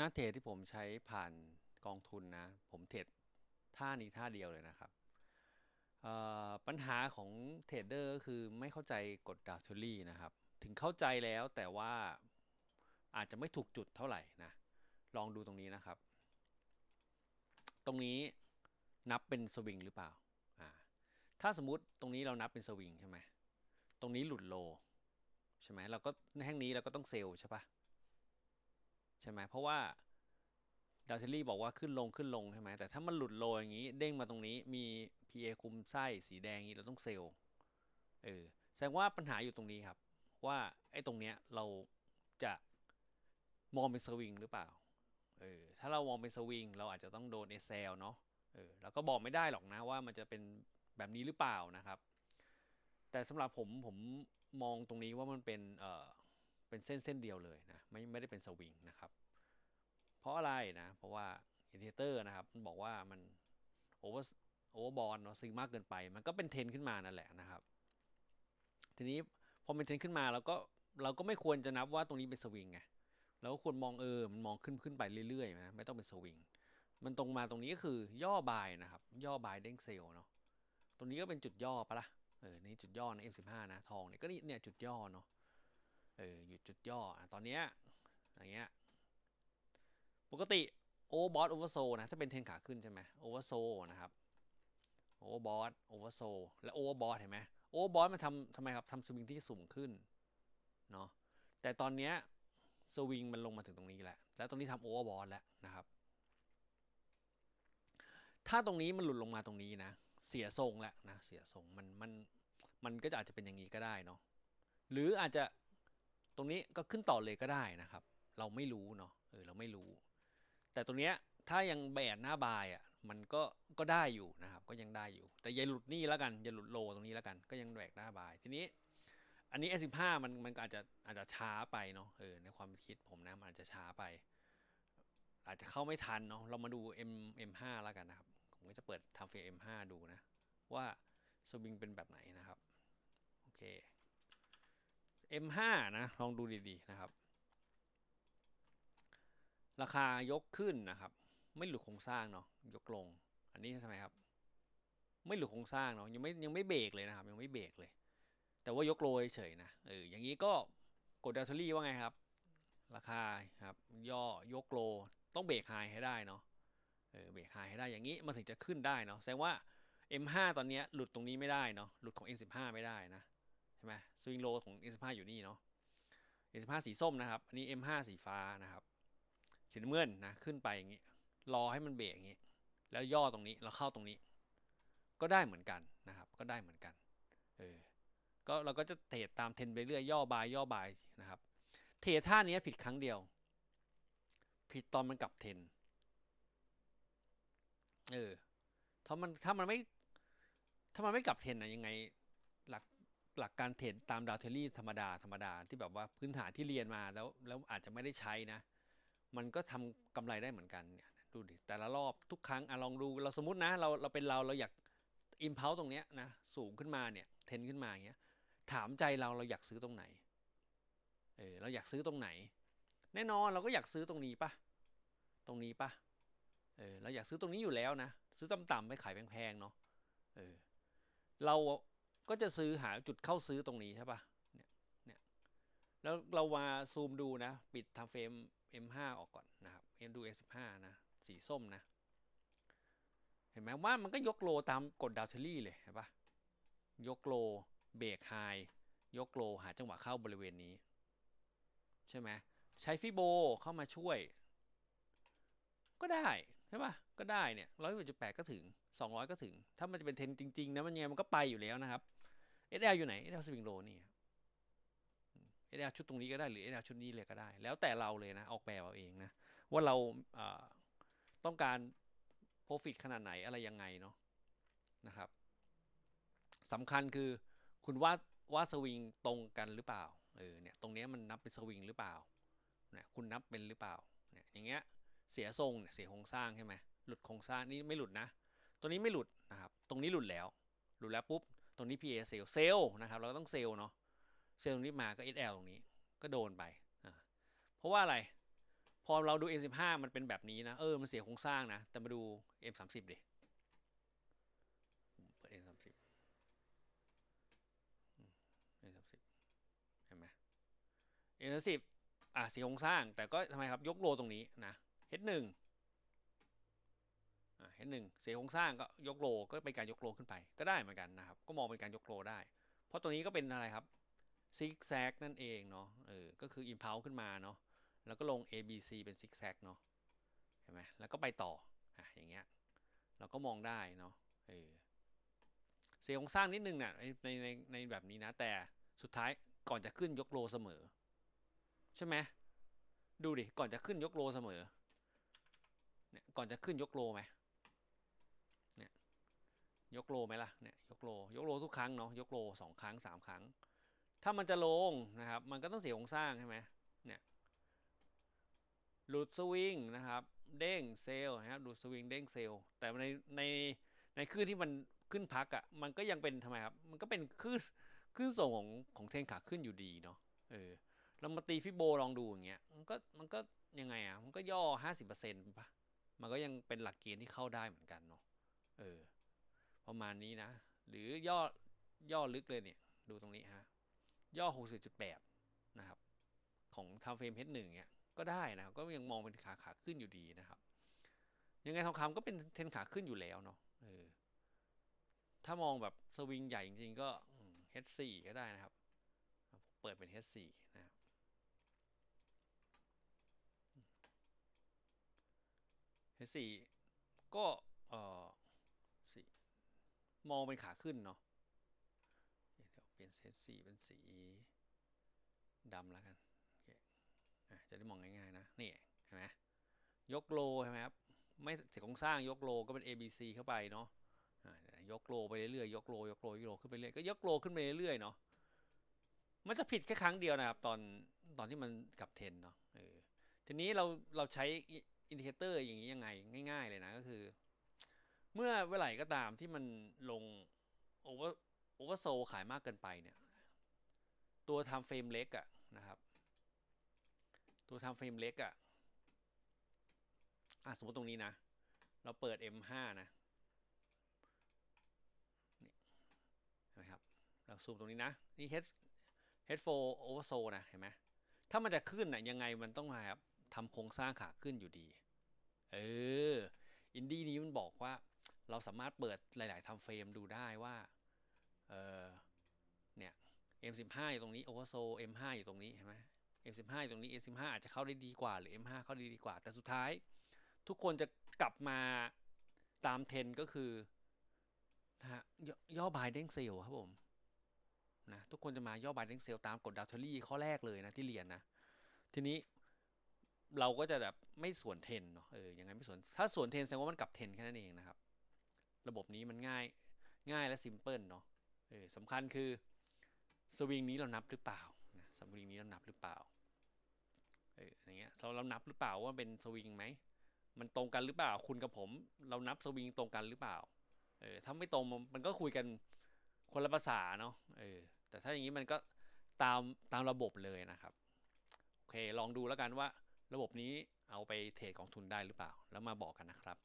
หน้าเทรดที่ผมใช้ผ่านกองทุนนะ ผมเทรดท่านี้ท่าเดียวเลยนะครับ ปัญหาของเทรดเดอร์ก็คือไม่เข้าใจกฎดาวเทอรี่นะครับ ถึงเข้าใจแล้วแต่ว่าอาจจะไม่ถูกจุดเท่าไหร่นะ ลองดูตรงนี้นะครับ ตรงนี้นับเป็นสวิงหรือเปล่าอ่า ถ้าสมมุติตรงนี้เรานับเป็นสวิงใช่ไหมตรงนี้หลุดโลใช่ไหมเราก็แห่งนี้เราก็ต้องเซลล์ใช่ปะ ใช่ไหมเพราะว่าดาวเทลลี่บอกว่าขึ้นลงขึ้นลงใช่ไหมแต่ถ้ามันหลุดโลอย่างนี้ เด้งมาตรงนี้มี PA คุมไส้สีแดงอย่างนี้เราต้องเซลล์เออแสดงว่าปัญหาอยู่ตรงนี้ครับ ว่าไอ้ตรงเนี้ยเราจะมองเป็นสวิงหรือเปล่าเออถ้าเรามองเป็นสวิงเราอาจจะต้องโดนเอเซลเนาะเออเราก็บอกไม่ได้หรอกนะว่ามันจะเป็นแบบนี้หรือเปล่านะครับ แต่สำหรับผมผมมองตรงนี้ว่ามันเป็นเอ่อ เป็นเส้นเส้นเดียวเลยนะไม่ไม่ได้เป็นสวิงนะครับ เพราะอะไรนะ เพราะว่าอินเทเตอร์นะครับมันบอกว่ามันโอเวอร์โอเวอร์บอลเนาะซึ่งมากเกินไป มันก็เป็นเทนขึ้นมานั่นแหละนะครับ ทีนี้พอเป็นเทนขึ้นมาเราก็เราก็ไม่ควรจะนับว่าตรงนี้เป็นสวิงไงเราก็ควรมองเออมันมองขึ้นขึ้นไปเรื่อยๆนะไม่ต้องเป็นสวิงมันตรงมาตรงนี้ก็คือย่อบายนะครับ ย่อบายเด้งเซลเนาะตรงนี้ก็เป็นจุดย่อปะล่ะเออนี่จุดย่อนะ M15 นะทองเนี่ยก็นี่เนี่ยจุดย่อเนาะ เออหยุดจุดย่ออะตอนเนี้ยอย่างเงี้ยปกติโอเวอร์บอสโอเวอร์โซนะถ้าเป็นเทนขาขึ้นใช่ไหมโอเวอร์โซนะครับโอเวอร์บอสโอเวอร์โซและโอเวอร์บอสเห็นไหมโอเวอร์บอสมันทำทำไมครับทำสวิงที่สูงขึ้นเนาะแต่ตอนเนี้ยสวิงมันลงมาถึงตรงนี้แหละแล้วตรงนี้ทำโอเวอร์บอสแล้วนะครับ ถ้าตรงนี้มันหลุดลงมาตรงนี้นะ เสียทรงแล้วนะเสียทรงมันมันมันก็จะอาจจะเป็นอย่างนี้ก็ได้เนาะหรืออาจจะ ตรงนี้ก็ขึ้นต่อเลยก็ได้นะครับ เราไม่รู้เนาะเออเราไม่รู้ แต่ตรงเนี้ยถ้ายังแบดหน้าบายอะมันก็ก็ได้อยู่นะครับ ก็ยังได้อยู่ แต่อย่าหลุดนี่แล้วกันอย่าหลุดโลตรงนี้แล้วกัน ก็ยังแบกหน้าบายทีนี้ อันนี้ S15 มันมันอาจจะอาจจะช้าไปเนาะเออในความคิดผมนะมันอาจจะช้าไป อาจจะเข้าไม่ทันเนาะเรามาดู M M5 แล้วกันนะครับผมก็จะเปิดทำเฟร M5 ดูนะ ว่าสวิงเป็นแบบไหนนะครับ โอเค M5 นะ ลองดูดีๆนะครับ ราคายกขึ้นนะครับ ไม่หลุดโครงสร้างเนาะยกลง อันนี้ทำไมครับ ไม่หลุดโครงสร้างเนาะยังไม่ยังไม่เบรกเลยนะครับ ยังไม่เบรกเลย แต่ว่ายกโลเฉยนะเอออย่างนี้ก็กดดัตเทอรี่ว่าไงครับ ราคาครับ ย่อยกโลต้องเบรกไฮให้ได้เนาะเออเบรกไฮให้ได้อย่างนี้มันถึงจะขึ้นได้เนาะแสดงว่า M5 ตอนเนี้ยหลุดตรงนี้ไม่ได้เนาะหลุดของ M15 ไม่ได้นะ ใช่ไหมสวิงโลของ M15 อยู่นี่เนาะ M15 สีส้มนะครับ อันนี้ M5 สีฟ้านะครับ สีน้ำเงินนะ ขึ้นไปอย่างนี้ รอให้มันเบรกอย่างนี้ แล้วย่อตรงนี้เราเข้าตรงนี้ ก็ได้เหมือนกันนะครับ ก็ได้เหมือนกัน เออ ก็เราก็จะเทรดตามเทรนไปเรื่อย ย่อบาย ย่อบายนะครับ เทรดท่านี้ผิดครั้งเดียว ผิดตอนมันกลับเทรนเออ ถ้ามันถ้ามันไม่ถ้ามันไม่กลับเทรนนะยังไง หลักการเทรดตามดาวเทอรี่ธรรมดาธรรมดาที่แบบว่าพื้นฐานที่เรียนมาแล้วแล้วอาจจะไม่ได้ใช้นะ มันก็ทำกำไรได้เหมือนกันเนี่ยดูดิแต่ละรอบทุกครั้งอะลองดูเราสมมตินะเราเราเป็นเราเราอยากอิมเพลตรงเนี้ยนะสูงขึ้นมาเนี่ยเทรนขึ้นมาอย่างเงี้ยถามใจเราเราอยากซื้อตรงไหนเออเราอยากซื้อตรงไหน แน่นอนเราก็อยากซื้อตรงนี้ปะตรงนี้ปะเออเราอยากซื้อตรงนี้อยู่แล้วนะซื้อต่ำๆไปขายแพงๆเนาะเออเรา ก็จะซื้อหาจุดเข้าซื้อตรงนี้ใช่ปะเนี่ยเนี่ยแล้วเรามาซูมดูนะ ปิดทำเฟรม M5 ออกก่อนนะครับ M ดู S15 นะ สีส้มนะ เห็นไหมว่ามันก็ยกโลตามกฎดาวเทอรี่เลยเห็นปะยกโลเบรกไฮยกโลหาจังหวะเข้าบริเวณนี้ ใช่ไหมใช้ฟิโบเข้ามาช่วย ก็ได้ใช่ปะก็ได้เนี่ยร้อยจุดแปดก็ถึงสองร้อยก็ถึง ถ้ามันจะเป็นเทนจริง ๆ นะมันยังไงมันก็ไปอยู่แล้วนะครับ SL อยู่ไหน SL สวิงโลนี่ครับ SL ชุดตรงนี้ก็ได้หรือ SL ชุดนี้เลยก็ได้ แล้วแต่เราเลยนะ ออกแบบเอาเองนะ ว่าเราต้องการ profit ขนาดไหนอะไรยังไงเนาะนะครับสำคัญคือคุณวาดวาดสวิงตรงกันหรือเปล่าเออเนี่ยตรงนี้มันนับเป็นสวิงหรือเปล่าเนี่ยคุณนับเป็นหรือเปล่าเนี่ยอย่างเงี้ยเสียทรงเนี่ยเสียโครงสร้างใช่ไหมหลุดโครงสร้างนี่ไม่หลุดนะ ตัวนี้ไม่หลุดนะครับ ตรงนี้หลุดแล้ว หลุดแล้วปุ๊บ ตรงนี้ PA เซลเซลนะครับเราต้องเซลเนาะเซลตรงนี้มาก็ SL ตรงนี้ก็โดนไปเพราะว่าอะไร พอเราดู M15 มันเป็นแบบนี้นะ เออ มันเสียโครงสร้างนะ แต่มาดู M30 ดิเปิด M30 อืม M30 เห็นไหม M30 อะเสียโครงสร้างแต่ก็ทำไมครับยกโลตรงนี้นะ H1 อะ H1 เสียโครงสร้างก็ยกโลก็เป็นการยกโลขึ้นไปก็ได้เหมือนกันนะครับ ก็มองเป็นการยกโลได้ เพราะตัวนี้ก็เป็นอะไรครับซิกแซกนั่นเองเนาะเออก็คือ impulse ขึ้นมาเนาะแล้วก็ลง A B C เป็นซิกแซกเนาะเห็นไหมแล้วก็ไปต่ออะอย่างเงี้ยเราก็มองได้เนาะเออเสียโครงสร้างนิดนึงน่ะในในในในแบบนี้นะแต่สุดท้ายก่อนจะขึ้นยกโลเสมอ ใช่ไหมดูดิก่อนจะขึ้นยกโลเสมอเนี่ยก่อนจะขึ้นยกโลไหม ยกโลไหมล่ะเนี่ยยกโลยกโลทุกครั้งเนาะยกโลสองครั้งสามครั้ง ถ้ามันจะลงนะครับ มันก็ต้องเสียโครงสร้างใช่ไหมเนี่ยหลุดสวิงนะครับ เด้งเซลนะครับหลุดสวิงเด้งเซลแต่ในในในคลื่นที่มันขึ้นพักอะ่ะมันก็ยังเป็นทำไมครับมันก็เป็นคลื่นคลื่นส่งของของเทนขาขึ้นอยู่ดีเนาะเออเรามาตีฟิโบลองดูอย่างเงี้ยมันก็มันก็ยังไงอะ่ะมันก็ย่อห้าสิบเปอร์เซ็นต์ปะมันก็ยังเป็นหลักเกณฑ์ที่เข้าได้เหมือนกันเนาะเออ ประมาณนี้นะ หรือย่อย่อลึกเลยเนี่ย ดูตรงนี้ฮะ ย่อ 60.8 นะครับ ของ time frame H1 เนี่ยก็ได้นะครับ ก็ยังมองเป็นขาขาขึ้นอยู่ดีนะครับ ยังไงทองคำก็เป็นเทนขาขึ้นอยู่แล้วเนาะเออถ้ามองแบบสวิงใหญ่จริงๆก็ H4 ก็ได้นะครับ เปิดเป็น H4 นะครับ H4 ก็เอ่อ มองเป็นขาขึ้นเนาะเดี๋ยวเปลี่ยนเซตสีเป็นสีดำแล้วกันโอเคอะจะได้มองง่ายๆนะนี่เห็นไหมยกโลใช่ไหมครับไม่เสียโครงสร้างยกโลก็เป็น A B C เข้าไปเนาะะยกโลไปเรื่อยๆยกโลยกโลยกโลขึ้นไปเรื่อยก็ยกโลขึ้นไปเรื่อยๆเนาะมันจะผิดแค่ครั้งเดียวนะครับตอนตอนที่มันกลับเทนเนาะเออทีนี้เราเราใช้อินดิเคเตอร์อย่างนี้ยังไงง่าย ๆ เลยนะก็คือ เมื่อเวลาก็ตามที่มันลงโอเวอร์โอเวอร์โซขายมากเกินไปเนี่ย ตัวทำเฟรมเล็กอะนะครับ ตัวทำเฟรมเล็กอะอะสมมติตรงนี้นะ เราเปิด M5 นะนี่เห็นไหมครับ เราซูมตรงนี้นะ นี่ H H4 oversold นะ เห็นไหมถ้ามันจะขึ้นอะยังไงมันต้องมาครับทำโครงสร้างขาขึ้นอยู่ดี เออ อินดี้นี้มันบอกว่า เราสามารถเปิดหลาย ๆทำเฟรมดูได้ว่า เออเนี่ย M15 อยู่ตรงนี้ oversold M5 อยู่ตรงนี้เห็นไหม M15 อยู่ตรงนี้ M15 อาจจะเข้าได้ดีกว่าหรือ M5 เข้าได้ดีกว่า แต่สุดท้าย ทุกคนจะกลับมาตามเทรนก็คือนะฮะย่อย่อบายเด้งเซลครับผมนะทุกคนจะมาย่อบายเด้งเซลตามกฎดาวเทอรี่ข้อแรกเลยนะที่เรียนนะ ทีนี้เราก็จะแบบไม่สวนเทรนเนาะเออยังไงไม่สวนถ้าสวนเทรนแสดงว่ามันกลับเทรนแค่นั้นเองนะครับ ระบบนี้มันง่ายง่ายและซิมเพิลเนาะเออสำคัญคือสวิงนี้เรานับหรือเปล่านะสวิงนี้เรานับหรือเปล่าเอออย่างเงี้ยเราเรานับหรือเปล่าว่าเป็นสวิงไหมมันตรงกันหรือเปล่าคุณกับผม เรานับสวิงตรงกันหรือเปล่าเออถ้าไม่ตรงมันก็คุยกันคนละภาษาเนาะเออแต่ถ้าอย่างนี้มันก็ตามตามระบบเลยนะครับโอเคลองดูแล้วกันว่าระบบนี้เอาไปเทรดกองทุนได้หรือเปล่า แล้วมาบอกกันนะครับ